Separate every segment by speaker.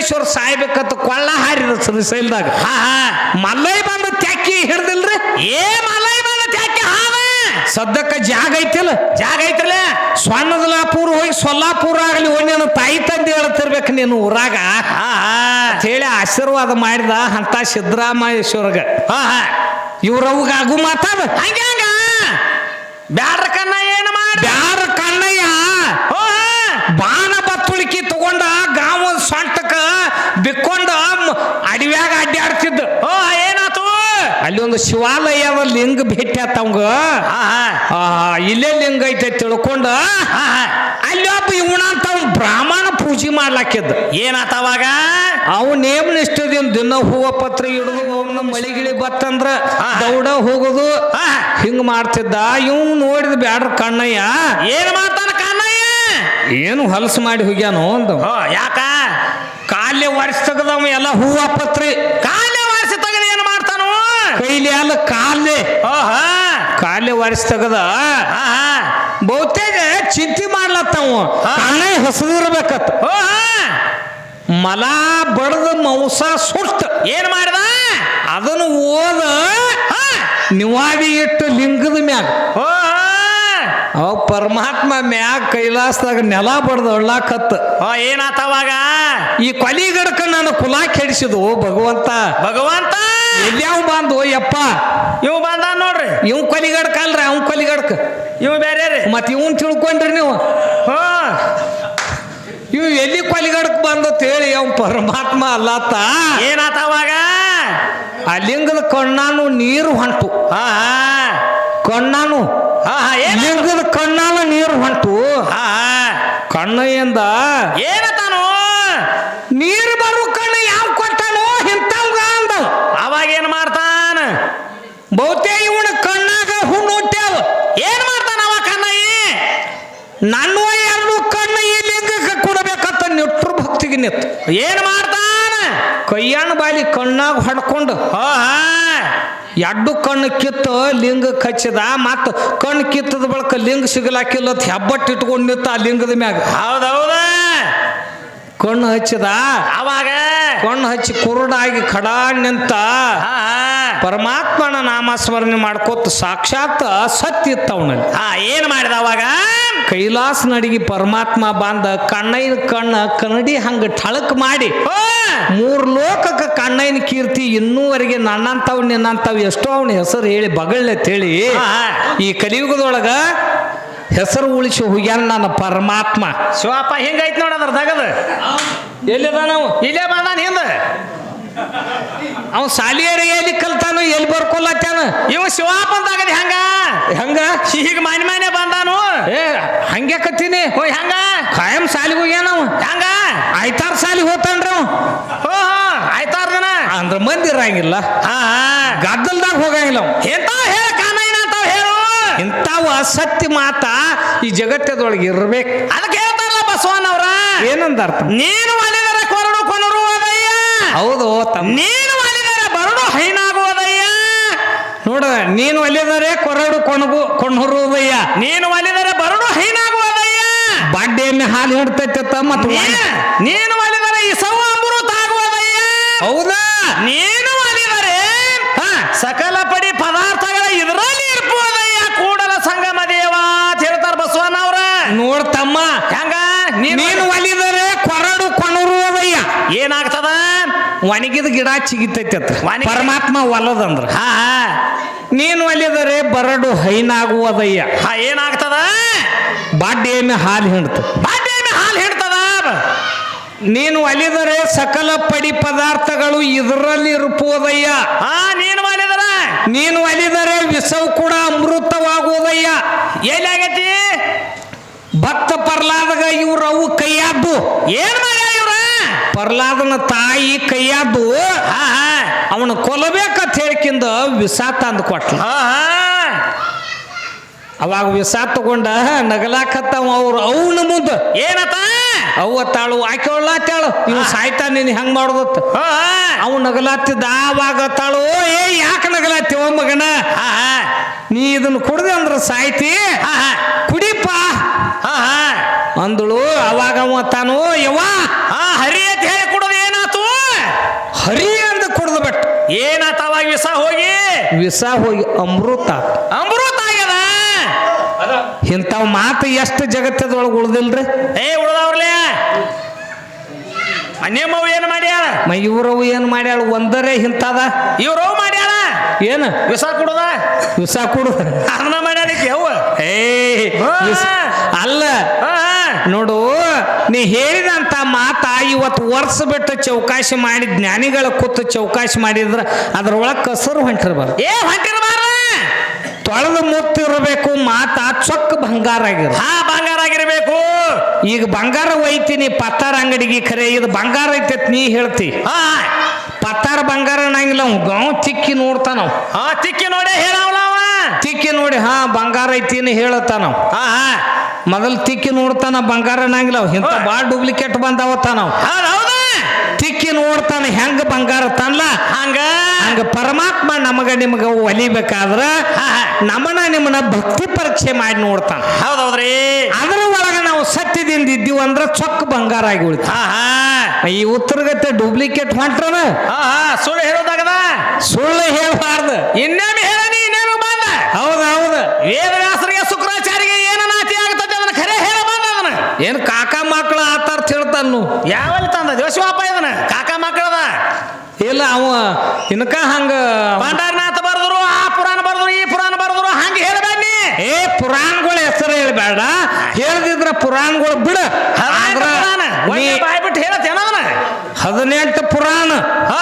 Speaker 1: ಮಲ್ಲೇಶ್ವರ ಸಾಯ್ಬೇಕಂತ ಕೊಳ್ಳ ಹಾರಿದ ಶ್ರೀಶೈಲದಾಗ
Speaker 2: ಹಾ ಹಾ.
Speaker 1: ಮಲ್ಲೈ ಬಂದ ತ್ಯಾಕಿ ಹಿಡ್ದಿಲ್ರಿ?
Speaker 2: ಏ ಮಲ್ಲೈ ಬಂದ ತ್ಯಾಕಿ ಹಾವ
Speaker 1: ಸದ್ಯಕ್ಕ ಜಾಗ ಐತಿಲ್ಲ.
Speaker 2: ಜಾಗ ಐತಿಲ್ಲ
Speaker 1: ಸ್ವಾನದಲಾಪುರ ಹೋಗಿ ಸೊಲ್ಲಾಪುರ ಆಗಲಿ ಒಂದೇನು ತಾಯಿ ತಂದೆ ಹೇಳ್ತಿರ್ಬೇಕು ನೀನು ಊರಾಗ. ಹೇಳಿ ಆಶೀರ್ವಾದ ಮಾಡಿದ ಅಂತ ಸಿದ್ದರಾಮಯ್ಯಶ್ವರ್ಗ
Speaker 2: ಹಾ ಹಾ.
Speaker 1: ಇವ್ರವ್ಗ ಆಗು ಮಾತಾಡ
Speaker 2: ಹಂಗ ಹಂಗ. ಬ್ಯಾಡ್ರ ಕನ್ನ ಏನು ಮಾಡಿ
Speaker 1: ಬ್ಯಾರ
Speaker 2: ಹಾ.
Speaker 1: ಬಾಣ ಬಿಕ್ಕೊಂಡ ಅಡವ್ಯಾಗ ಅಡ್ಡಾಡ್ತಿದ್ದ
Speaker 2: ಓ ಏನಾತು?
Speaker 1: ಅಲ್ಲಿ ಒಂದು ಶಿವಾಲಯ ಲಿಂಗ ಭೇಟಿ ಆತ ಅವಂಗ.
Speaker 2: ಹಾ ಹಾ.
Speaker 1: ಆ, ಇಲ್ಲೇ ಲಿಂಗ ಐತೆ ತಿಳ್ಕೊಂಡ. ಅಲ್ಲಿ ಒಬ್ಬ ಇವನ ಅಂತ ಅವ್ನ್ ಬ್ರಾಹ್ಮಣ ಪೂಜೆ ಮಾಡ್ಲಾಕಿದ್ದ
Speaker 2: ಏನಾತ ಅವಾಗ?
Speaker 1: ಅವು ನೇಮ ನಿಷ್ಠದಿಂದ ದಿನ ಹೂವ ಪತ್ರ ಇಡುದು ಅವನ ಮಳಿಗಿಳಿ ಬತ್ತಂದ್ರ. ದೌಡ ಹೋಗುದು. ಹಿಂಗ್ ಮಾಡ್ತಿದ್ದ. ಇವ್ ನೋಡಿದ ಬ್ಯಾಡ್ರ ಕಣ್ಣಯ್ಯ.
Speaker 2: ಏನ್ ಮಾಡ್ತಾನ ಕಣ್ಣಯ್ಯ?
Speaker 1: ಏನು ಹೊಲಸು ಮಾಡಿ ಹೋಗ್ಯಾನೋ ಅಂದ
Speaker 2: ಯಾಕ?
Speaker 1: ಕಾಲೇ ವರ್ಷ ತೆಗೆದವ ಎಲ್ಲ ಹೂವ ಪತ್ರಿ.
Speaker 2: ಕಾಲೇ ವಾರಿಸಿ ತೆಗೆದ ಏನ್ ಮಾಡ್ತಾನು?
Speaker 1: ಕೈಲಿ ಅಲ್ಲ ಕಾಲೇ
Speaker 2: ಕಾಲೆ ಹಾ
Speaker 1: ಕಾಲೇ ವರ್ಷ ತೆಗೆದ ಬಹುತೇಕ ಚಿಂತೆ ಮಾಡ್ಲತ್ತವ
Speaker 2: ಹಾ. ಹೊಸದಿರ್ಬೇಕತ್.
Speaker 1: ಮಲ ಬಡದ ಮೌಸ ಸುಟ್ಟ
Speaker 2: ಏನ್ ಮಾಡ್ದ?
Speaker 1: ಅದನ್ನು ಓದ
Speaker 2: ನಿವಾಡಿ
Speaker 1: ನಿವಾದಿ ಇಟ್ಟು ಲಿಂಗದ ಮ್ಯಾಗ.
Speaker 2: ಓ
Speaker 1: ಅವ ಪರಮಾತ್ಮ ಮ್ಯಾಗ ಕೈಲಾಸದಾಗ ನೆಲ ಬಡ್ದ ಒಳ್ಳಾಕತ್ತ.
Speaker 2: ಏನಾತವಾಗ ಏನಾತ ಅವಾಗ?
Speaker 1: ಈ ಕೊಲಿಗಡಕ ನನ್ನ ಕುಲ ಕೆಡಿಸಿದು ಭಗವಂತ.
Speaker 2: ಭಗವಂತ!
Speaker 1: ಎಲ್ಯಾವ ಬಂದು ಯಪ್ಪ?
Speaker 2: ಇವ್ ಬಂದ ನೋಡ್ರಿ.
Speaker 1: ಇವ್ ಕೊಲಿಗಡಕ ಅಲ್ರಿ ಅವ್ನ್ ಕೊಲಿಗಡಕ.
Speaker 2: ಇವ್ ಬೇರೆ ರೀ.
Speaker 1: ಮತ್ ಇವನ್ ತಿಳ್ಕೊಂಡ್ರಿ ನೀವು.
Speaker 2: ಹಾ.
Speaker 1: ಇವ್ ಎಲ್ಲಿ ಕೊಲಿಗಡಕ್ ಬಂದು ಹೇಳಿ ಅವ್ ಪರಮಾತ್ಮ ಅಲ್ಲತ್ತ
Speaker 2: ಏನಾತವಾಗ ಅಲ್ಲಿಂಗದ
Speaker 1: ಆ ಲಿಂಗದ ಕಣ್ಣಾನು ನೀರು ಹೊಂಟು.
Speaker 2: ಆ ಹಾ.
Speaker 1: ಕಣ್ಣಾನು ಕಣ್ಣಯ್ಯಂದ
Speaker 2: ಏನತಾನು?
Speaker 1: ನೀರು ಬರು ಕಣ್ಣು ಯಾವ ಕೊಟ್ಟನೋ ಇಂಥವ್ಗ ಅಂದ.
Speaker 2: ಅವಾಗ ಏನ್ ಮಾಡ್ತಾನ?
Speaker 1: ಬಹುತೇ ಇವನ ಕಣ್ಣಾಗ ಹುಣ್ಣು ಹುಟ್ಟ್ಯಾವ.
Speaker 2: ಏನ್ ಮಾಡ್ತಾನ ಅವ ಕಣ್ಣಯ್ಯ
Speaker 1: ನನ್ನ ಎರಡು ಕಣ್ಣು ಈ ಲಿಂಗಕ್ಕೆ ಕೊಡಬೇಕಂತ ನೆಟ್ಟರು ಭಕ್ತಿಗೆ ನಿತ್ತು
Speaker 2: ಏನ್ ಮಾಡ್ತಾನ?
Speaker 1: ಕೈಯಾಣ ಬಾಲಿ ಕಣ್ಣಾಗ ಹೊಡ್ಕೊಂಡು.
Speaker 2: ಹೋ ಹಾ
Speaker 1: ಎರಡು ಕಣ್ಣು ಕಿತ್ತು ಲಿಂಗ ಕಚ್ಚಿದ ಮತ್ತು ಕಣ್ಣು ಕಿತ್ತದ ಬಳಿಕ ಲಿಂಗ ಸಿಗಲಾಕಿಲ್ಲ ಅಂತ ಹೆಬ್ಬಟ್ಟು ಇಟ್ಕೊಂಡು ನಿಂತ ಆ ಲಿಂಗದ ಮ್ಯಾಗ.
Speaker 2: ಹೌದೌದ
Speaker 1: ಕಣ್ಣು ಹಚ್ಚಿದ.
Speaker 2: ಅವಾಗ
Speaker 1: ಕಣ್ಣು ಹಚ್ಚಿ ಕುರುಡಾಗಿ ಖಡಾ ನಿಂತ ಪರಮಾತ್ಮನ ನಾಮಸ್ಮರಣೆ ಮಾಡ್ಕೋತ ಸಾಕ್ಷಾತ್ ಸತ್ಯ ಇತ್ತು ಅವನಲ್ಲಿ.
Speaker 2: ಹಾ ಏನ್ ಮಾಡಿದ ಅವಾಗ?
Speaker 1: ಕೈಲಾಸ ನಡಿಗೆ ಪರಮಾತ್ಮ ಬಂದ ಕಣ್ಣೈನ ಕಣ್ಣ ಕನ್ನಡಿ ಹಂಗ ಠಳಕ್ ಮಾಡಿ ಮೂರ್ ಲೋಕಕ್ಕೆ ಕಣ್ಣೈನ ಕೀರ್ತಿ ಇನ್ನೂವರೆಗೆ ನನ್ನಂತವ್ ನಿನ್ನಂತವ್ ಎಷ್ಟೋ ಅವನ ಹೆಸರು ಹೇಳಿ ಬಗಳ್ಳೆ ಹೇಳಿ. ಈ ಕಲಿಯುಗದೊಳಗ ಹೆಸರು ಉಳಿಸಿ ಹೋಗ್ಯಾನ ನನ್ನ ಪರಮಾತ್ಮ.
Speaker 2: ಶಿವಪ್ಪ ಹಿಂಗೈತ್ ನೋಡ ಅದ್ರ ತಗದ
Speaker 1: ಎಲ್ಲಿದ ನಾವು?
Speaker 2: ಇಲ್ಲೇ ಬಂದಾನ ಹಿಂದ.
Speaker 1: ಅವ ಸಾಲಿಯರಿಗೆ ಎಲ್ಲಿ ಕಲ್ತಾನು ಎಲ್ಲಿ ಬರ್ಕೊಲ್ಲತ್ತಾನ
Speaker 2: ಇವ ಶಿವಪ್ಪ ಅಂತ ಆಗದ ಹೆಂಗ?
Speaker 1: ಹೆಂಗ?
Speaker 2: ಹೀಗ ಮನೆ ಮನೆ ಬಂದಾನು.
Speaker 1: ಏ ಹಂಗೆ ಕತ್ತೀನಿ.
Speaker 2: ಓ ಹೆಂಗ?
Speaker 1: ಕಾಯಂ ಸಾಲಿಗೆ ಹೋಗ್ಯಾನ ಅವ.
Speaker 2: ಹೆಂಗ?
Speaker 1: ಆಯ್ತಾರ ಸಾಲಿ ಹೋತಾನ್ರಿ ಅವ.
Speaker 2: ಹೋ ಹೋ ಆಯ್ತಾರ ದಿನ.
Speaker 1: ಅಂದ್ರ ಮಂದಿ ಇರಂಗಿಲ್ಲ.
Speaker 2: ಹಾ
Speaker 1: ಗದ್ದಲ್ದಾಗ ಹೋಗಂಗಿಲ್ಲ ಅವ.
Speaker 2: ಎಂತ ಹೇಳ ಕಾನಯ್ಯನ ಅಂತಾವ್ ಹೇಳು
Speaker 1: ಇಂಥವು ಅಸತ್ಯ ಮಾತ ಈ ಜಗತ್ತದೊಳಗೆ ಇರ್ಬೇಕು.
Speaker 2: ಅದಕ್ಕೆ ಹೇಳ್ತಾರಲ್ಲ ಬಸವನವ್ರ
Speaker 1: ಏನಂದಾರ
Speaker 2: ನೀನು ಮಾಡಿದರೆ ಕೊರಡು ಕೊನರು ಅದಯ್ಯ
Speaker 1: ಹೌದು
Speaker 2: ನೀನು ಒಲಿದರೆ ಬರಡು ಹೈನಾಗುವುದಯ್ಯ
Speaker 1: ನೋಡ ನೀನು ಒಲಿದರೆ ಕೊರಡು ಕೊಣಗು ಕೊಣರುವುದಯ್ಯ
Speaker 2: ನೀನು ಒಲಿದರೆ ಬರಡು ಹೈನಾಗುವುದಯ್ಯ
Speaker 1: ಬಾಡ್ಡೆಯನ್ನು ಹಾಲು ಹಿಡ್ತೈತೆ
Speaker 2: ತಮ್ಮ ನೀನು ಒಲಿದರೆ ಇಸವು ಅಮೃತ ಆಗುವುದಯ್ಯ
Speaker 1: ಹೌದಾ?
Speaker 2: ನೀನು ಒಲಿದರೆ ಸಕಲ ಪಡಿ ಪದಾರ್ಥಗಳ ಇದರಲ್ಲಿ ಇರ್ಬೋದಯ್ಯ ಕೂಡಲ ಸಂಗಮ ದೇವ ಅಂತ ಹೇಳ್ತಾರ ಬಸವನವ್ರ
Speaker 1: ನೋಡ್ ತಮ್ಮ.
Speaker 2: ಹೆಂಗ? ನೀನು
Speaker 1: ಒಲಿದರೆ ಕೊರಡು ಕೊಣರುದಯ್ಯ
Speaker 2: ಏನಾಗ್ತದ?
Speaker 1: ಒಣಗಿದ ಗಿಡ ಚಿಗಿತೈತಿ ಪರಮಾತ್ಮ ಒಲದಂದ್ರ.
Speaker 2: ಹಾ
Speaker 1: ನೀನು ಒಲಿದರೆ ಬರಡು ಹೈನಾಗುವುದಯ್ಯ
Speaker 2: ಹಾ ಏನಾಗ್ತದ?
Speaker 1: ಬಾಡ್ಡೆಯನ್ನು ಹಾಲು ಹಿಂಡ್ತ.
Speaker 2: ಬಾಟೆ ಹಾಲು ಹಿಡ್ತದ?
Speaker 1: ನೀನು ಒಲಿದರೆ ಸಕಲ ಪಡಿ ಪದಾರ್ಥಗಳು ಇದರಲ್ಲಿ ಇರುಪೋದಯ್ಯ
Speaker 2: ಹಾ ನೀನು ಒಲಿದರೆ.
Speaker 1: ನೀನು ಒಲಿದರೆ ವಿಷವು ಕೂಡ ಅಮೃತವಾಗುವುದಯ್ಯ.
Speaker 2: ಎಲ್ಲಿ ಆಗೈತಿ
Speaker 1: ಭಕ್ತ ಪ್ರಹ್ಲಾದಗ ಇವ್ರು ಅವು ಕೈಯಾದ್ದು
Speaker 2: ಏನ್ ಇವ್ರ?
Speaker 1: ಪ್ರಹ್ಲಾದನ ತಾಯಿ ಕೈಯಾದ್ದು
Speaker 2: ಆಹಾ
Speaker 1: ಅವನ ಕೊಲ್ಲಬೇಕಂತ ಹೇಳ್ಕಿಂದ ವಿಷ ತಂದು ಕೊಟ್ಲ. ಅವಾಗ ವಿಷ ತಗೊಂಡ ನಗಲಾಕತ್ತವ ಅವ್ರು ಅವನ ಮುಂದ.
Speaker 2: ಏನತ್ತ?
Speaker 1: ಅವ್ವ ತಾಳು ಆಕೆಳ್ಳಾತಾಳು ಇವ್ ಸಾಯ್ತಾ ನೀನು ಹೆಂಗ್ ಮಾಡೋದತ್ತ? ಅವ್ ನಗಲಾತಿದ್ದ ಆವಾಗ ತಾಳು ಏ ಯಾಕೆ ನಗಲಾತಿವ ಮಗನ?
Speaker 2: ಆಹಾ
Speaker 1: ನೀ ಇದನ್ನ ಕುಡ್ದೆ ಅಂದ್ರ ಸಾಯ್ತಿ.
Speaker 2: ಆಹಾ
Speaker 1: ಕುಡಿಪ
Speaker 2: ಹಾ ಹಾ.
Speaker 1: ಅಂದಳು ಅವಾಗ ತಾನು ಯವ್ವ
Speaker 2: ಆ ಹರಿ ಅಂತ ಹೇಳಿ ಕೊಡೋದು ಏನಾತು?
Speaker 1: ಹರಿ ಅಂತ ಕುಡ್ದು ಬಟ್ ಏನಾತ ಅವಾಗ ವಿಷ ಹೋಗಿ? ವಿಷ ಹೋಗಿ ಅಮೃತ.
Speaker 2: ಅಮೃತ ಆಗ್ಯದ?
Speaker 1: ಇಂಥವ್ ಮಾತು ಎಷ್ಟು ಜಗತ್ತದೊಳಗೆ ಉಳ್ದಿಲ್ರಿ?
Speaker 2: ಏ ಉಳ್ದವ್ರಲೇ? ನಿಮ್ಮವು ಏನು ಮಾಡ್ಯಾಳ?
Speaker 1: ಇವ್ರವು ಏನು ಮಾಡ್ಯಾಳ? ಒಂದರೇ ಇಂಥದ.
Speaker 2: ಇವ್ರವು ಮಾಡ್ಯಾಳ?
Speaker 1: ಏನು?
Speaker 2: ವಿಷ ಕುಡದ?
Speaker 1: ವಿಷ ಕುಡದ.
Speaker 2: ಅದನ್ನ ಮಾಡ್ಯಾಳ
Speaker 1: ಏ ಅಲ್ಲ ನೋಡು ನೀ ಹೇಳಿದಂತ ಮಾತ ಇವತ್ತು ವರ್ಷ ಬಿಟ್ಟು ಚೌಕಾಶಿ ಮಾಡಿ ಜ್ಞಾನಿಗಳ ಕೂತು ಚೌಕಾಶಿ ಮಾಡಿದ್ರ ಅದ್ರೊಳಗೆ ಕಸರು ಹೊಂಟಿರ್ಬಾರ್ದು
Speaker 2: ಏ ಹೊಂಟಿರಬಾರ
Speaker 1: ತೊಳೆದು ಮುತ್ತಿರಬೇಕು ಮಾತ ಚೊಕ್ಕ ಬಂಗಾರ ಆಗಿರ
Speaker 2: ಹಾ ಬಂಗಾರ ಆಗಿರಬೇಕು.
Speaker 1: ಈಗ ಬಂಗಾರ ಒಯ್ತೀನಿ ಪತ್ತಾರ ಅಂಗಡಿಗೆ ಖರೆ ಇದು ಬಂಗಾರ ಐತೈತ್ ನೀ ಹೇಳ್ತಿ.
Speaker 2: ಹಾ
Speaker 1: ಪತ್ತಾರ ಬಂಗಾರ ಅನ್ನಂಗಿಲ್ಲ ಅವ್ ಗಾವ್ ತಿಕ್ಕಿ ನೋಡ್ತಾನ.
Speaker 2: ಹಾ ತಿಕ್ಕಿ ನೋಡಿ ಹೇಳವಲ್ಲ
Speaker 1: ತಿಕ್ಕಿ ನೋಡಿ ಹಾ ಬಂಗಾರ ಐತಿ ಹೇಳತ್ತಾನ.
Speaker 2: ಹಾ ಹಾ.
Speaker 1: ಮೊದಲು ತಿಕ್ಕಿ ನೋಡ್ತಾನ ಬಂಗಾರ ಅನ್ನಂಗಿಲ್ಲ ಅವ್. ಇಂಥ. ಭಾಳ ಡೂಪ್ಲಿಕೇಟ್ ಬಂದಾವತ್ತಾನ ಅವ್. ತಿಕ್ಕಿ ನೋಡ್ತಾನ ಹೆಂಗ ಬಂಗಾರ ತನ್ಲ
Speaker 2: ಹಂಗ?
Speaker 1: ಹಂಗ ಪರಮಾತ್ಮ ನಮಗ ನಿಮಗ ಒಲಿಬೇಕಾದ್ರ
Speaker 2: ನಮನ.
Speaker 1: ನಮ್ಮನ ನಿಮ್ಮನ ಭಕ್ತಿ ಪರೀಕ್ಷೆ ಮಾಡಿ ನೋಡ್ತಾನ.
Speaker 2: ಹೌದೌದ್ರಿ
Speaker 1: ಅದ್ರ ಒಳಗ ನಾವು ಸತ್ಯದಿಂದ ಇದ್ದೀವಿ ಅಂದ್ರ ಚೊಕ್ಕ ಬಂಗಾರ ಆಗಿ ಉಳಿತ ಈ ಉತ್ತರಗತ್ತೆ ಡೂಪ್ಲಿಕೇಟ್ ಹೊಂಟ್ರನ?
Speaker 2: ಹಾ ಹಾ. ಸುಳ್ಳು ಹೇಳೋದಾಗದ
Speaker 1: ಸುಳ್ಳು ಹೇಳ್ಬಾರ್ದು
Speaker 2: ಇನ್ನೇನು ಹೇಳನಿ ಇನ್ನೇನು ಬಂದ
Speaker 1: ಹೌದ ಹೌದ
Speaker 2: ವೇದವ್ಯಾಸರಿಗೆ ಶುಕ್ರಾಚಾರ್ಯಗೆ ಏನು ನಾತಿ ಆಗ್ತದೆ ಅದನ್ನ ಖರೆ ಹೇಳ ಬಂದ ಅದನ್ನ
Speaker 1: ಏನ್ ಕಾಕ ಮಕ್ಕಳು ಆತಾರ್ಥ ಹೇಳ್ತಾನು
Speaker 2: ಯಾವಲ್ಲಿ ತಂದ? ಜೋಶಿವಪ್ಪ ಇದನ್ನ? ಕಾಕ ಮಕ್ಕಳದ?
Speaker 1: ಇಲ್ಲ ಅವ ಇನ್ಕ ಹಂಗ
Speaker 2: ಪಾಂಡಾರನಾಥ ಬರೆದ್ರು ಆ ಪುರಾಣ ಬರೆದ್ರು ಈ ಪುರಾಣ ಬರೆದ್ರು ಹಂಗ ಹೇಳಬೇಡಿ
Speaker 1: ಏ ಪುರಾಣಗಳ ಹೆಸರು ಹೇಳಬೇಡ. ಹೇಳ್ದಿದ್ರ ಪುರಾಣಗಳು ಬಿಡ.
Speaker 2: ಬಿಟ್ಟು ಹೇಳತ್ತೇನ ಅದನ್ನ?
Speaker 1: ಹದಿನೆಂಟು ಪುರಾಣ.
Speaker 2: ಹಾ.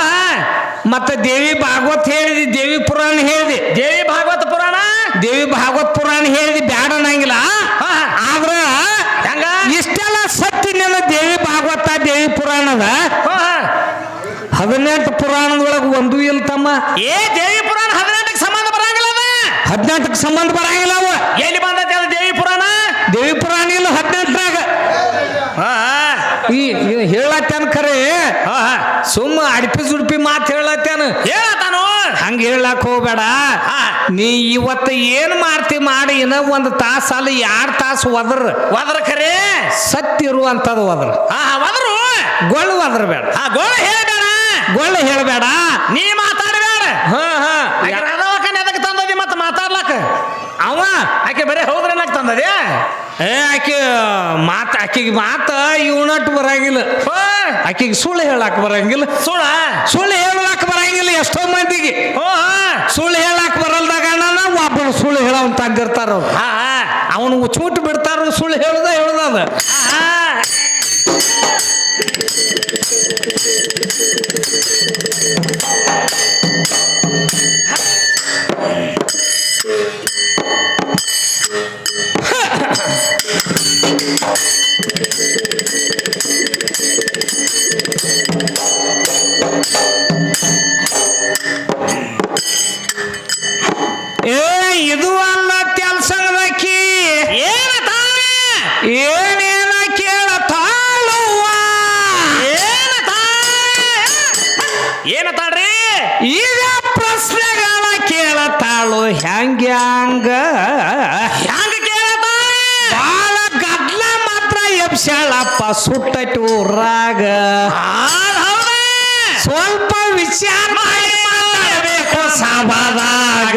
Speaker 1: ಮತ್ತೆ ದೇವಿ ಭಾಗವತ್ ಹೇಳಿದಿ ದೇವಿ ಪುರಾಣ ಹೇಳಿದಿ.
Speaker 2: ದೇವಿ ಭಾಗವತ್ ಪುರಾಣ?
Speaker 1: ದೇವಿ ಭಾಗವತ್ ಪುರಾಣ ಹೇಳಿದಿ ಬ್ಯಾಡ ಅನ್ನಂಗಿಲ್ಲ
Speaker 2: ಹಾ, ಹಾ.
Speaker 1: ಆದ್ರ
Speaker 2: ಹೆಂಗ
Speaker 1: ಇಷ್ಟೆಲ್ಲ ಸತ್ತಿನ ದೇವಿ ಭಾಗವತ ದೇವಿ ಪುರಾಣದ. ಹದಿನೆಂಟು ಪುರಾಣದೊಳಗೆ ಒಂದು ಇಲ್ಲ ತಮ್ಮ.
Speaker 2: ಏ ದೇವಿ ಪುರಾಣ ಹದಿನೆಂಟಕ್ಕೆ ಸಂಬಂಧ ಬರಂಗಿಲ್ಲ
Speaker 1: ಹದಿನೆಂಟಕ್ಕೆ ಸಂಬಂಧ ಬರಂಗಿಲ್ಲ ಅವ.
Speaker 2: ಎಲ್ಲಿ ಬಂದೈತೆ ಅದು ದೇವಿ ಪುರಾಣ?
Speaker 1: ದೇವಿ ಪುರಾಣ ಇಲ್ಲ ಹದಿನೆಂಟರಾಗ. ಈ ಹೇಳತ್ತೇನ ಖರೆ? ಸುಮ್ಮ ಅಡಿಪಿ ಸುಡ್ಪಿ ಮಾತು ಹೇಳತ್ತೇನ?
Speaker 2: ಹೇಳತ್ತಾನು?
Speaker 1: ಹಂಗೆ ಹೇಳಕ್ ಹೋಗ್ಬೇಡ. ನೀ ಇವತ್ತು ಏನು ಮಾಡ್ತಿ ಮಾಡಿ ಇನ್ನ ಒಂದು ತಾಸ ಅಲ್ಲ ಎರಡು ತಾಸು ಒದ್ರ?
Speaker 2: ಒದ್ರ ಖರೆ?
Speaker 1: ಸತ್ತಿರುವಂಥದ್ದು ಒದ್ರ.
Speaker 2: ಹಾ, ಒದ್ರು.
Speaker 1: ಗೊಳ್ಳು ಅದ್ರ ಬೇಡ.
Speaker 2: ಆ ಗೋಳ ಹೇಳಬೇಡ.
Speaker 1: ಗೊಳ್ಳು ಹೇಳಬೇಡ.
Speaker 2: ನೀ ಮಾತಾಡಬೇಡ.
Speaker 1: ಹಾ ಹಾ.
Speaker 2: ರಾಧವಕ್ಕನ ಎದಕ್ಕೆ ತಂದದಿ ಮತ್ತೆ ಮಾತಾಡ್ಲಕ್ಕ?
Speaker 1: ಅವ?
Speaker 2: ಆಕೆ ಬರೀ ಹೌದ್ರಲ್ಲಕ್ ತಂದದೆ?
Speaker 1: ಏ ಆಕೆ ಮಾತ ಆಕೆಗೆ ಮಾತ ಇವನಟ್ಟು ಬರಂಗಿಲ್ಲ. ಆಕೆಗೆ ಸುಳ್ಳು ಹೇಳಕ್ ಬರಂಗಿಲ್ಲ.
Speaker 2: ಸುಳ
Speaker 1: ಸುಳ್ಳು ಹೇಳಕ್ ಬರಂಗಿಲ್ಲ ಎಷ್ಟೋ ಮಂದಿಗೆ. ಸುಳ್ಳು ಹೇಳಕ್ ಬರಲ್ದಾಗ ಒಬ್ಬರು ಸುಳ್ಳು ಹೇಳೋನ್ ತಂದಿರ್ತಾರ ಅವನು ಚೂಟ್ ಬಿಡ್ತಾರ ಸುಳ್ಳು ಹೇಳುದ ಹೇಳುದ Thank you.
Speaker 2: ಹೌದ
Speaker 1: ಸ್ವಲ್ಪ ವಿಚಾರ ಮಾಡಿ ಮಾತಾಡಬೇಕು ಸಭಾದಾಗ.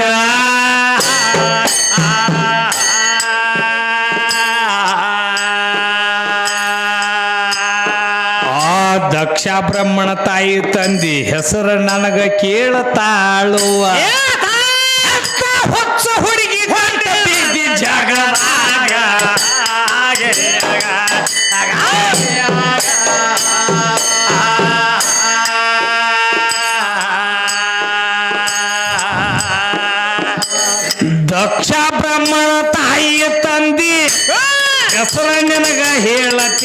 Speaker 1: ಆ ದಕ್ಷ ಬ್ರಹ್ಮಣ ತಾಯಿ ತಂದಿ ಹೆಸರು ನನಗ ಕೇಳತಾಳುವ ಹೊಚ್ಚ ಹುಡುಗಿ ಜಗದಾಗ.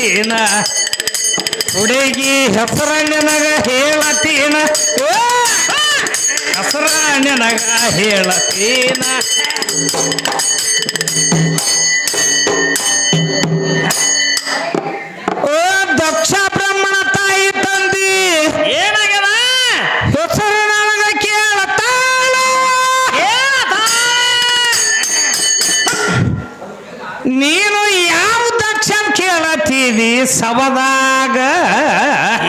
Speaker 1: ಹೇಳತೀನ ಹುಡುಗಿ ಹೆಸರ ನಿನಗ ಹೇಳತೀನ ಓ! ಹೆಸರ ನಿನಗ ಹೇಳತೀನ ಸಬದಾಗ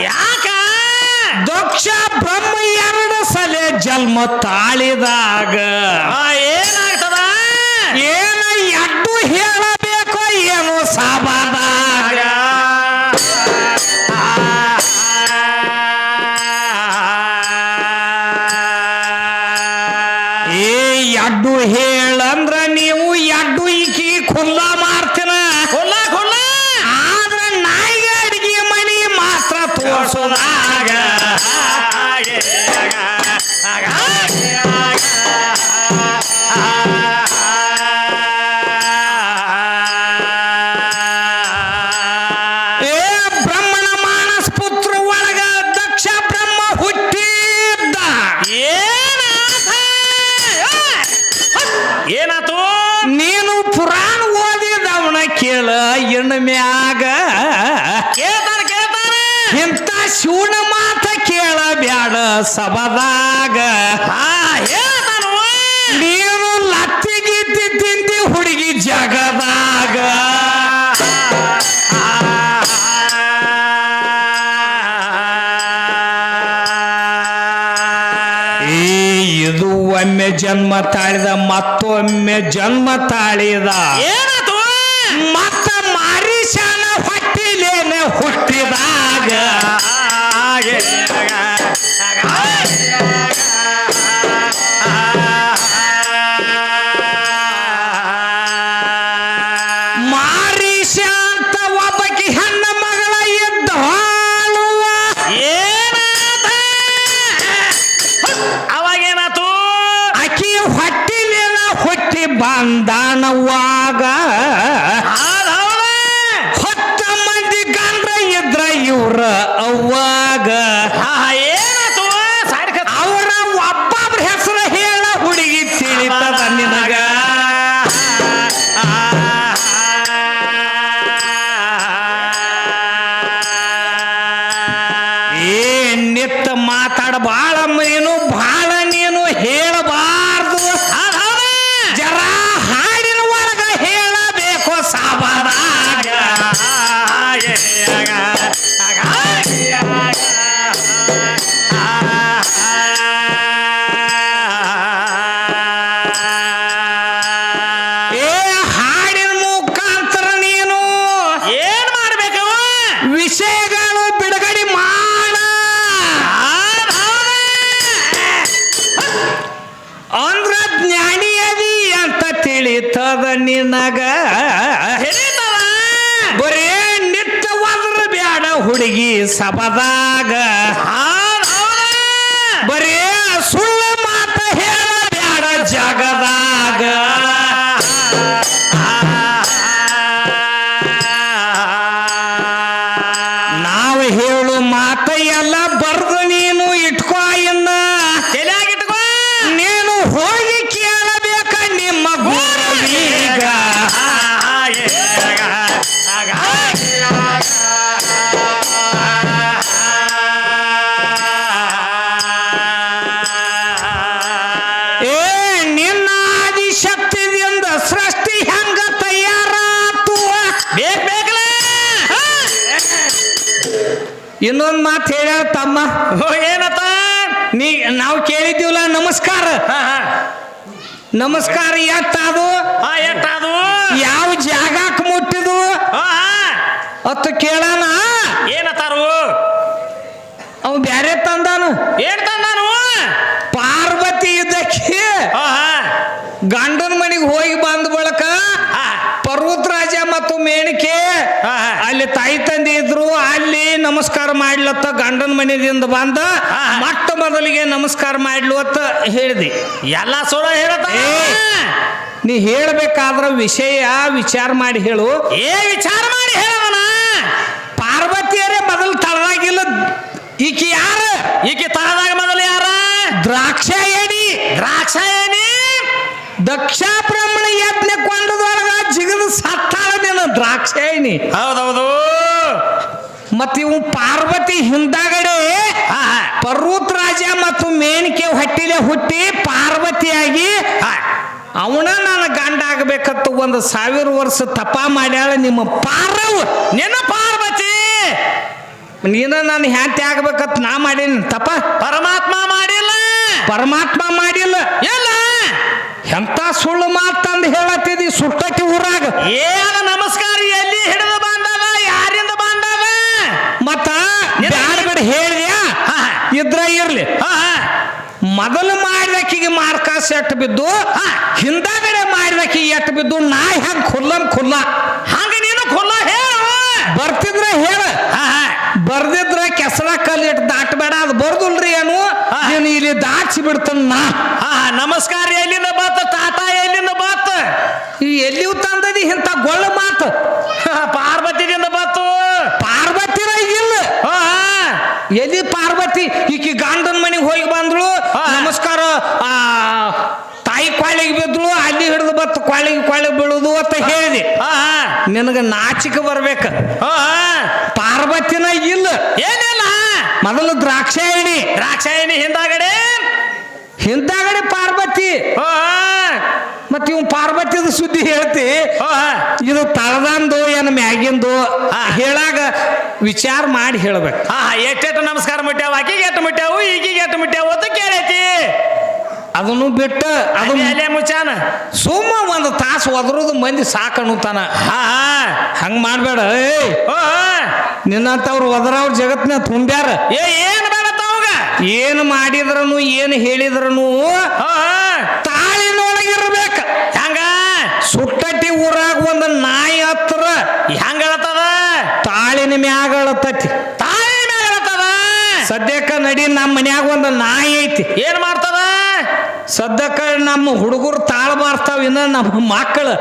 Speaker 2: ಯಾಕ?
Speaker 1: ದಕ್ಷ ಬ್ರಹ್ಮ ಎರಡು ಸಲ ಜನ್ಮ ತಾಳಿದಾಗ.
Speaker 2: ಆ, ಹೇಳ್ತಾನು
Speaker 1: ನೀನು ಲತ್ತಿಗಿದ್ದಿ ತಿಂದಿ ಹುಡುಗಿ ಜಗದಾಗ. ಈ ಇದು ಒಮ್ಮೆ ಜನ್ಮ ತಾಳಿದ ಮತ್ತೊಮ್ಮೆ ಜನ್ಮ ತಾಳಿದ. ಮತ್ತ ಮಾರಿಶಾನ ಹೊಟ್ಟಿಲೇನೆ ಹುಟ್ಟಿದಾಗ. ನಿನಗ ಬರೇ ನಿತ್ಯವಾದ್ರ ಬ್ಯಾಡ ಹುಡುಗಿ ಸಬದಾಗ ಬರೇ ಸುಳ್ಳು ಮಾತ ಹೇಳ ಬ್ಯಾಡ ಜಗದಾಗ. ನಾವು ಹೇಳು ಮಾತ ಎಲ್ಲ ಬರ್ದು ನೀನು ಇಟ್ಕೋ ಇನ್ನ.
Speaker 2: ಏನತ್ತ
Speaker 1: ನೀ ನಾವು ಕೇಳಿದ್ದೀವಲ್ಲ ನಮಸ್ಕಾರ. ನಮಸ್ಕಾರ ಎತ್ತಾದು
Speaker 2: ಎತ್ತಾದು
Speaker 1: ಯಾವ ಜಾಗಕ್ಕೆ ಮುಟ್ಟಿದು. ಅತ್ತು ಕೇಳಾನ
Speaker 2: ಏನತ್ತಾರು
Speaker 1: ಅವ್ ಬ್ಯಾರೆ ತಂದಾನು
Speaker 2: ಏನ್ ತಂದಾನು
Speaker 1: ಪಾರ್ವತಿ ಇದ್ದಕ್ಕೆ
Speaker 2: ಹಾ, ಹಾ.
Speaker 1: ಗಂಡನ ಮನೆಗೆ ಹೋಗಿ ಬಂದ ಬಳಕ
Speaker 2: ಹಾ.
Speaker 1: ಪರ್ವತರಾಜ ಮತ್ತು ಮೇಣಿಕೆ
Speaker 2: ಹಾ, ಹಾ.
Speaker 1: ಅಲ್ಲಿ ತಾಯಿ ತಂದೆ ಇದ್ರು ಅಲ್ಲಿ ನಮಸ್ಕಾರ ಮಾಡ್ಲತ್ತ ಗಂಡನ ಮನೆಯಿಂದ ಬಂದ
Speaker 2: ಮತ್ತ
Speaker 1: ಮೊಟ್ಟ ಮೊದಲಿಗೆ ನಮಸ್ಕಾರ ಮಾಡ್ಲತ್ತ ಹೇಳಿದಿ.
Speaker 2: ಎಲ್ಲ ಸೋಳ ಹೇಳತ್ತ.
Speaker 1: ನೀ ಹೇಳ್ಬೇಕಾದ್ರ ವಿಷಯ ವಿಚಾರ ಮಾಡಿ ಹೇಳು.
Speaker 2: ಏ ವಿಚಾರ ಮಾಡಿ ಹೇಳವನ
Speaker 1: ಪಾರ್ವತಿಯರೇ ಮೊದಲು ತಳದಾಗಿಲ್ಲ. ಈಕೆ ಯಾರ?
Speaker 2: ಈಕೆ ತಳದಾಗ ಮೊದಲು ಯಾರ?
Speaker 1: ದ್ರಾಕ್ಷಾಯಣಿ
Speaker 2: ದ್ರಾಕ್ಷ ಏನಿ
Speaker 1: ದಕ್ಷ ಬ್ರಾಹ್ಮಣ ಯಜ್ಞ ಕೊಂಡದೊಳಗ ಜಿಗದ ಸತ್ತಾಳ ನೀನು ದ್ರಾಕ್ಷಾಯಣಿ
Speaker 2: ಹೌದೌದು.
Speaker 1: ಮತ್ತ ಇವು ಪಾರ್ವತಿ ಹಿಂದಾಗಡೆ
Speaker 2: ಪರ್ವತ
Speaker 1: ರಾಜ ಮತ್ತು ಮೇಣಿಕೆ ಹೊಟ್ಟಿಲೆ ಹುಟ್ಟಿ ಪಾರ್ವತಿಯಾಗಿ. ಅವನ ನನ್ನ ಗಂಡ ಆಗ್ಬೇಕತ್ತು ಒಂದು ಸಾವಿರ ವರ್ಷ ತಪ ಮಾಡ್ಯಾಳ ನಿಮ್ಮ ಪಾರವ್
Speaker 2: ನಿನ್ನ ಪಾರ್ವತಿ!
Speaker 1: ನೀನ ನಾನು ಹ್ಯಾಂತಿ ಆಗ್ಬೇಕತ್ ನಾ ಮಾಡೀನಿ. ತಪ
Speaker 2: ಪರಮಾತ್ಮ ಮಾಡಿಲ್ಲ.
Speaker 1: ಪರಮಾತ್ಮ ಮಾಡಿಲ್ಲ.
Speaker 2: ಎಲ್ಲ.
Speaker 1: ಎಂತ ಸುಳ್ಳು ಮಾತಂದು ಹೇಳತ್ತಿದಿ ಸುಟ್ಟತಿ ಊರಾಗ?
Speaker 2: ಏನ
Speaker 1: ಮೊದಲು ಮಾಡಿದಕ್ಕಿಗೆ ಮಾರ್ಕಾಸ್ ಎಟ್ಟು ಬಿದ್ದು ಹಿಂದಗಡೆ ಮಾಡಿದಕ್ಕಿಗೆ ಎಟ್ಟು ಬಿದ್ದು ನಾ ಹೆಂಗ್ ಖುಲ್ಲಂ ಖುಲ್ಲ.
Speaker 2: ಹಂಗ ನೀನು ಖುಲ್ಲ ಹೇಳ.
Speaker 1: ಬರ್ತಿದ್ರೆ ಹೇಳ. ಬರ್ದಿದ್ರೆ ಕೆಸರ ಕಲ್ಲು ಇಟ್ಟು ದಾಟಬೇಡ ಅದು ಬರ್ದುಲ್ರಿ ಏನು. ನೀನು ಇಲ್ಲಿ ದಾಟ್ಸಿ ಬಿಡ್ತಾನ ನಾ.
Speaker 2: ನಮಸ್ಕಾರ ಎಲ್ಲಿಂದ ಬಾತ? ತಾತ ಎಲ್ಲಿನ ಬಾತ?
Speaker 1: ಈ ಎಲ್ಲಿಯೂ ತಂದದಿ ಇಂಥ ಗೊಳ್ಳ ಮಾತು.
Speaker 2: ಪಾರ್ವತಿದಿಂದ ಬಾತು.
Speaker 1: ಪಾರ್ವತಿರ ಇಲ್ಲ. ಎಲ್ಲಿ ಪಾರ್ವತಿ? ಈಕಿ ಗಂಡನ ಮನೆಗೆ ಹೋಗಿ ಬಂದ್ಳು
Speaker 2: ಹಾ.
Speaker 1: ನಮಸ್ಕಾರ ಆ ತಾಯಿ ಕ್ವಾಳಿಗೆ ಬಿದ್ಳು ಅಲ್ಲಿ ಹಿಡಿದು ಬತ್ತು ಕ್ವಾಳಿಗೆ ಕ್ವಾಳಿಗೆ ಬೀಳುದು ಅಂತ ಹೇಳಿದೆ. ನಿನಗ ನಾಚಿಕೆ ಬರ್ಬೇಕ. ಪಾರ್ವತಿನ ಇಲ್ಲ.
Speaker 2: ಏನಿಲ್ಲ.
Speaker 1: ಮೊದಲು ದ್ರಾಕ್ಷಾಯಣಿ.
Speaker 2: ದ್ರಾಕ್ಷಾಯಣಿ ಹಿಂದಾಗಡೆ.
Speaker 1: ಹಿಂದಾಗಡೆ ಪಾರ್ವತಿ.
Speaker 2: ಹಾ,
Speaker 1: ಮತ್ ಇವ್ ಪಾರ್ವತಿದ ಸುದ್ದಿ ಹೇಳ್ತಿ. ಇದು ತಳದಂದು ಏನು ಮ್ಯಾಗಿಂದು. ಹೇಳಾಗ ವಿಚಾರ ಮಾಡಿ ಹೇಳ್ಬೇಕು.
Speaker 2: ಹಾ ಎಷ್ಟೆಷ್ಟು ನಮಸ್ಕಾರ ಮುಟ್ಟ್ಯಾವ ಆಕಿಗೆ ಎಷ್ಟು ಮುಟ್ಟ್ಯಾವು ಈಗಿಗೆ ಎಷ್ಟು ಮುಟ್ಟ್ಯಾವು ಅಂತ ಕೇಳೈತಿ.
Speaker 1: ಅದನ್ನು ಬಿಟ್ಟ ಅದು
Speaker 2: ಮುಚ್ಚಾನ.
Speaker 1: ಸುಮ್ಮ ಒಂದು ತಾಸು ಒದ್ರುದು ಮಂದಿ ಸಾಕಣುತ್ತಾನ
Speaker 2: ಹಾ
Speaker 1: ಹಂಗ ಮಾಡ್ಬೇಡ ಏಯ್. ನಿನ್ನಂತವ್ರು ಒದರವ್ರ ಜಗತ್ನ ತುಂಬ್ಯಾರ.
Speaker 2: ಏ ಏನು ಬೇಡ ತವಗ
Speaker 1: ಏನು ಮಾಡಿದ್ರನು ಏನು ಹೇಳಿದ್ರನು. ತಾಳಿನೊಳಗಿರ್ಬೇಕ
Speaker 2: ಹೆಂಗ
Speaker 1: ಸುಟ್ಟಟ್ಟಿ ಊರಾಗ ಒಂದು ನಾಯಿ ಹತ್ರ.
Speaker 2: ಹೆಂಗ ಹೇಳ್ತದ
Speaker 1: ತಾಳಿನ ಮ್ಯಾಗ ಅಳತತಿ.
Speaker 2: ಮೇಲೆ ಹೇಳ್ತದ
Speaker 1: ಸದ್ಯಕ್ಕ ನಡಿ ನಮ್ಮ ಮನ್ಯಾಗ ಒಂದು ನಾಯಿ ಐತಿ.
Speaker 2: ಏನ್ ಮಾಡ್ತದ?
Speaker 1: ಸದ್ಯಕ್ಕ ನಮ್ಮ ಹುಡುಗರು ತಾಳ ಬಾರ್ತಾವ ಇನ್ನ ನಮ್ಮ ಮಕ್ಕಳು.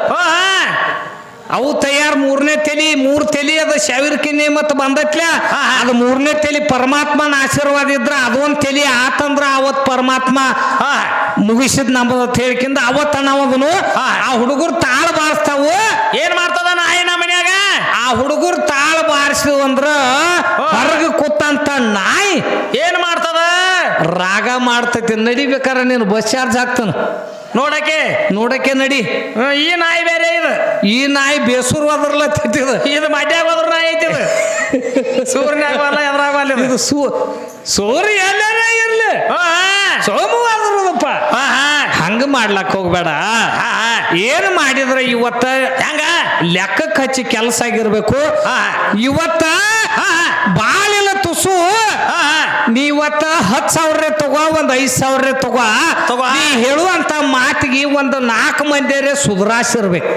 Speaker 1: ಅವು ತಯಾರು ಮೂರನೇ ತಲಿ ಮೂರ್ ತಲಿ ಅದ ಶಾವಿರ್ಕಿನಿ ಮತ್ತ ಬಂದತ್ಲ. ಅದು ಮೂರನೇ ತಲಿ ಪರಮಾತ್ಮನ ಆಶೀರ್ವಾದ ಇದ್ರ ಅದೊಂದು ತಲಿ ಆತಂದ್ರ ಅವತ್ ಪರಮಾತ್ಮ
Speaker 2: ಹಾ.
Speaker 1: ಮುಗಿಸಿದ್ ನಮ್ಮದ ಹೇಳಿಕಿಂದ ಅವತ್ತ ನಾವದನು. ಆ ಹುಡುಗರು ತಾಳ ಬಾರಿಸ್ತಾವು
Speaker 2: ಏನ್ ಮಾಡ್ತದ
Speaker 1: ಆ ಹುಡುಗರು ತಾಳ ಬಾರಿಸಿದ್ವು ಅಂದ್ರ ಹೊರಗೆ ಕೂತಂತ ನಾಯಿ
Speaker 2: ಏನ್ ಮಾಡ್ತದ?
Speaker 1: ರಾಗ ಮಾಡ್ತೈತಿ ನಡಿಬೇಕಾರ ನೀನು ಬಸ್ ಚಾರ್ಜ್ ಹಾಕ್ತಾನ.
Speaker 2: ನೋಡಕ್ಕೆ?
Speaker 1: ನೋಡಕ್ಕೆ ನಡಿ.
Speaker 2: ಈ ನಾಯಿ ಬೇರೆ ಇದು.
Speaker 1: ಈ ನಾಯಿ ಬೇಸೂರು ಅದ್ರಲ್ಲತ್ತಿದ
Speaker 2: ಇದು. ಮಡ್ಯಾಗ ಹೋದ್ರ ನಾಯಿ ಐತಿ ಇದು. ಸೂರ್ಯನಾಗ ಬಲ್ಲ ಎದ್ರಾಗ ಬಲ್ಲ ಇದು.
Speaker 1: ಸೂ ಸೂರ್ಯ ಎಲ್ಲಾರ ಇರ್ಲಿ. ಸೋಮವಾರದಪ್ಪ
Speaker 2: ಹಾ.
Speaker 1: ಹಂಗ ಮಾಡ್ಲಕ್ ಹೋಗ್ಬೇಡ.
Speaker 2: ಏನು ಮಾಡಿದ್ರೆ
Speaker 1: ಏನ್ ಮಾಡಿದ್ರ ಇವತ್ತ
Speaker 2: ಹೆಂಗ?
Speaker 1: ಲೆಕ್ಕಕ್ಕೆ ಹಚ್ಚಿ ಕೆಲಸ ಆಗಿರ್ಬೇಕು. ಇವತ್ತ. ಬಾಳಿಲ್ಲ ತುಸು. ನೀವತ್ತ ಹತ್ತು ಸಾವಿರ ತಗೋ ಒಂದ್ ಐದ್ ಸಾವಿರ ತಗೋ.
Speaker 2: ತಗೋ.
Speaker 1: ನೀ ಹೇಳುವಂತ ಮಾತಿಗೆ ಒಂದು ನಾಲ್ಕು ಮಂದಿರೇ ಸುಧಾರಿಸಿರ್ಬೇಕು.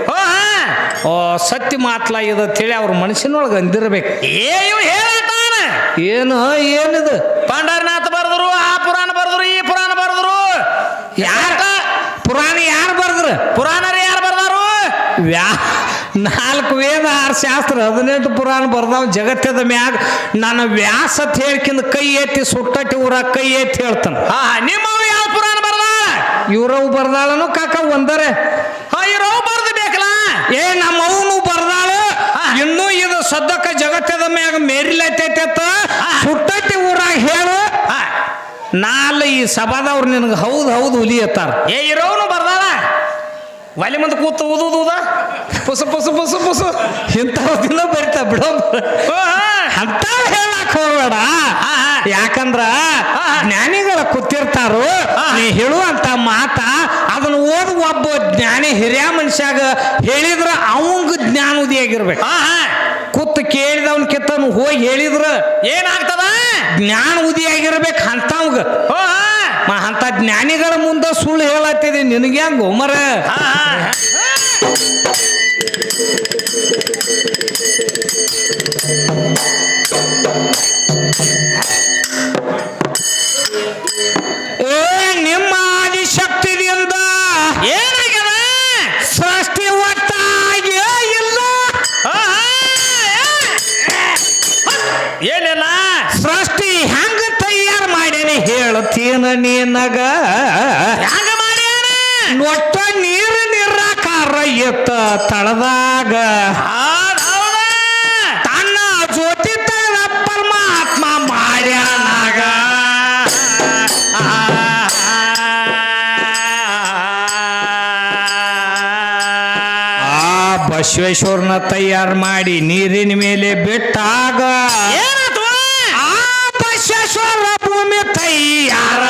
Speaker 1: ಓ ಸತ್ಯ ಮಾತ್ಲ ಇದ ಅಂತೇಳಿ ಅವ್ರ ಮನಸ್ಸಿನೊಳಗೆ ಅಂದಿರ್ಬೇಕು.
Speaker 2: ಏ ಇವ್ ಹೇಳ್ತಾನ
Speaker 1: ಏನು ಏನಿದು?
Speaker 2: ಪಂಡರನಾಥ ಬರೆದ್ರು ಆ ಪುರಾಣ ಬರೆದ್ರು ಈ ಪುರಾಣ ಬರೆದ್ರು.
Speaker 1: ಯಾರ ಪುರಾಣ ಯಾರು ಬರ್ದ್ರ?
Speaker 2: ಪುರಾಣರು ಯಾರು ಬರ್ದಾರು?
Speaker 1: ವ್ಯಾ ನಾಲ್ಕು ವೇದ ಆರು ಶಾಸ್ತ್ರ ಹದಿನೆಂಟು ಪುರಾಣ ಬರ್ದಾವ ಜಗತ್ತದ ಮ್ಯಾಗ. ನಾನು ವ್ಯಾಸ ಹೇಳ್ಕಿಂದ ಕೈ ಎತ್ತಿ ಸುಟ್ಟಟ್ಟಿ ಊರ ಕೈ ಎತ್ತಿ ಹೇಳ್ತಾನೆ.
Speaker 2: ಹಾ ನಿಮ್ಮವು ಯಾವ ಪುರಾಣ ಬರ್ದಾಳ
Speaker 1: ಇವ್ರವು ಬರ್ದಾಳನು ಕಾಕ ಒಂದರೆ.
Speaker 2: ಹಾ ಇರೋ ಬರ್ದು ಬೇಕಲ್ಲ?
Speaker 1: ಏ ನಮ್ಮವನು ಬರ್ದಾಳು. ಇನ್ನೂ ಇದು ಸದ್ಯಕ್ಕ ಜಗತ್ತದ ಮ್ಯಾಗ ಮೇರಿಲೈತೈತೆ. ಸುಟ್ಟಟ್ಟಿ ಊರಾಗ ಹೇಳು. ನಾಲ್ ಈ ಸಭಾದವ್ರು ನಿನಗೆ ಹೌದು ಹೌದು ಹುಲಿಯತ್ತಾರ.
Speaker 2: ಏ ಇರೋ ಒಲಿ ಮುಂದೆ ಕೂತು ಊದುದು ಊದ ಪುಸು ಪುಸು ಪುಸು ಪುಸು
Speaker 1: ಇಂಥವ್ರದಿಂದ ಬರ್ತಾ ಬಿಡೋ. ಅಂತ ಹೇಳಕ್ ಹೋಗ್ಬೇಡ. ಯಾಕಂದ್ರ. ಜ್ಞಾನಿಗಳ ಕೂತಿರ್ತಾರು. ನೀ ಹೇಳುವಂತ ಮಾತ ಅದನ್ನ ಓದ್ ಒಬ್ಬ ಜ್ಞಾನಿ ಹಿರಿಯ ಮನುಷ್ಯಾಗ ಹೇಳಿದ್ರ ಅವಂಗ ಜ್ಞಾನ ಉದಿಯಾಗಿರ್ಬೇಕು
Speaker 2: ಹಾ, ಹಾ.
Speaker 1: ಕೂತ್ ಕೇಳಿದವನ್ ಕಿತ್ತನು ಹೋಗಿ ಹೇಳಿದ್ರ
Speaker 2: ಏನಾಗ್ತದ
Speaker 1: ಜ್ಞಾನ ಉದಿಯಾಗಿರ್ಬೇಕು ಅಂತವಂಗ. ಅಂತ ಜ್ಞಾನಿಗಳ ಮುಂದೆ ಸುಳ್ಳು ಹೇಳತ್ತಿದೆ ನಿನಗೆ ಹಂಗ ಮರ
Speaker 2: ಹಾ, ಹಾ.
Speaker 1: ಹೇಳ್ತೀನ ನಿನಗ ನೊಟ್ಟ ನೀರು ನಿರಾಕಾರ ಎತ್ತ ತಳದಾಗ. ತನ್ನ ಜ್ಯೋತಿ ಪರಮಾತ್ಮ ಮಾಡ್ಯಾನಾಗ. ಆ ಬಸವೇಶ್ವರನ ತಯಾರು ಮಾಡಿ ನೀರಿನ ಮೇಲೆ ಬಿಟ್ಟಾಗ
Speaker 2: ಯಾರ